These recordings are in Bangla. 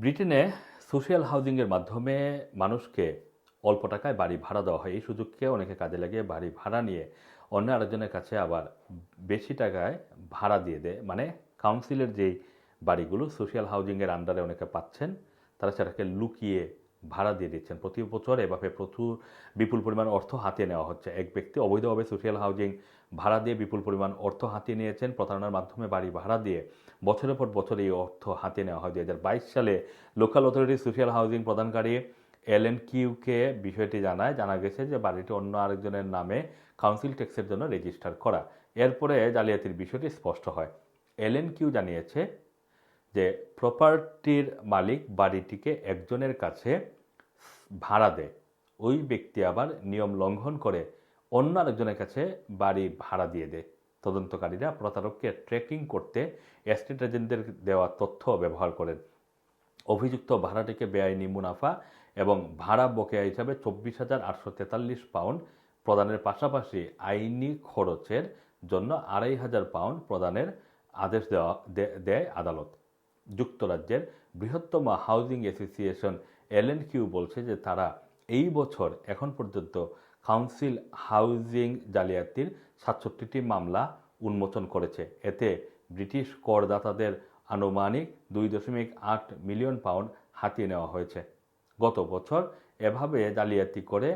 ব্রিটেনে সোশ্যাল হাউজিংয়ের মাধ্যমে মানুষকে অল্প টাকায় বাড়ি ভাড়া দেওয়া হয়। এই সুযোগকে অনেকে কাজে লাগিয়ে বাড়ি ভাড়া নিয়ে অন্য আরেকজনের কাছে আবার বেশি টাকায় ভাড়া দিয়ে দেয়। মানে কাউন্সিলের যেই বাড়িগুলো, সোশ্যাল হাউজিংয়ের আন্ডারে অনেকে পাচ্ছেন, তারা সেটাকে লুকিয়ে ভাড়া দিয়ে দিচ্ছেন। প্রতি বছর এভাবে প্রচুর বিপুল পরিমাণ অর্থ হাতিয়ে নেওয়া হচ্ছে। এক ব্যক্তি অবৈধভাবে সোশ্যাল হাউজিং ভাড়া দিয়ে বিপুল পরিমাণ অর্থ হাতিয়ে নিয়েছেন। প্রতারণার মাধ্যমে বাড়ি ভাড়া দিয়ে বছরের পর বছর এই অর্থ হাতিয়ে নেওয়া হয়। দু হাজার বাইশ সালে লোকাল অথরিটি সোশ্যাল হাউজিং প্রদানকারী এল এন কিউকে বিষয়টি জানায়। জানা গেছে যে বাড়িটি অন্য আরেকজনের নামে কাউন্সিল ট্যাক্সের জন্য রেজিস্টার করা। এরপরে জালিয়াতির বিষয়টি স্পষ্ট হয়। এল এন কিউ জানিয়েছে যে প্রপার্টির মালিক বাড়িটিকে একজনের কাছে ভাড়া দেয়। ওই ব্যক্তি আবার নিয়ম লঙ্ঘন করে অন্য আরেকজনের কাছে বাড়ি ভাড়া দিয়ে দেয়। তদন্তকারীরা প্রতারককে ট্রেকিং করতে এস্টেট এজেন্টদের দেওয়া তথ্য ব্যবহার করেন। অভিযুক্ত ভাড়াটিকে বেআইনি মুনাফা এবং ভাড়া বকেয়া হিসাবে চব্বিশ হাজার আটশো তেতাল্লিশ পাউন্ড প্রদানের পাশাপাশি আইনি খরচের জন্য আড়াই হাজার পাউন্ড প্রদানের আদেশ দেওয়া দেয় আদালত। যুক্তরাজ্যের বৃহত্তম হাউজিং অ্যাসোসিয়েশন এলএন কিউ বলছে যে তারা এই বছর এখন পর্যন্ত কাউন্সিল হাউজিং জালিয়াতির সাতষট্টিটি মামলা উন্মোচন করেছে। এতে ব্রিটিশ করদাতাদের আনুমানিক দুই দশমিক আট মিলিয়ন পাউন্ড হাতিয়ে নেওয়া হয়েছে। গত বছর এভাবে জালিয়াতি করে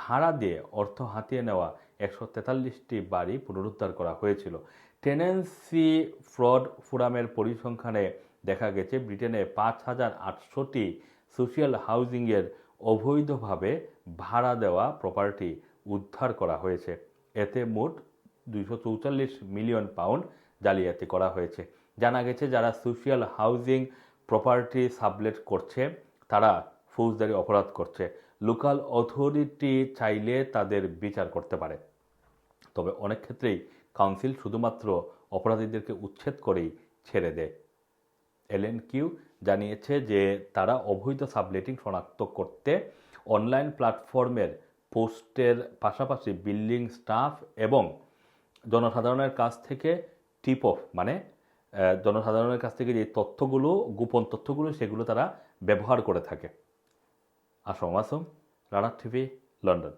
ভাড়া দিয়ে অর্থ হাতিয়ে নেওয়া একশো তেতাল্লিশটি বাড়ি পুনরুদ্ধার করা হয়েছিল। টেনেন্সি ফ্রড ফোরামের পরিসংখ্যানে দেখা গেছে ব্রিটেনে পাঁচ হাজার আটশোটি সোশিয়াল হাউজিংয়ের অবৈধভাবে ভাড়া দেওয়া প্রপার্টি উদ্ধার করা হয়েছে। এতে মোট দুইশো চৌচল্লিশ মিলিয়ন পাউন্ড জালিয়াতি করা হয়েছে। জানা গেছে যারা সোশিয়াল হাউজিং প্রপার্টি সাবলেট করছে, তারা ফৌজদারি অপরাধ করছে। লোকাল অথরিটি চাইলে তাদের বিচার করতে পারে। তবে অনেক ক্ষেত্রেই কাউন্সিল শুধুমাত্র অপরাধীদেরকে উচ্ছেদ করেই ছেড়ে দেয়। এলএন কিউ জানিয়েছে যে তারা অবৈধ সাবলেটিং শনাক্ত করতে অনলাইন প্ল্যাটফর্মের পোস্টের পাশাপাশি বিল্ডিং স্টাফ এবং জনসাধারণের কাছ থেকে টিপ অফ মানে জনসাধারণের কাছ থেকে যে তথ্যগুলো, গোপন তথ্যগুলো, সেগুলো তারা ব্যবহার করে থাকে। Assam Assam Rana TV, London.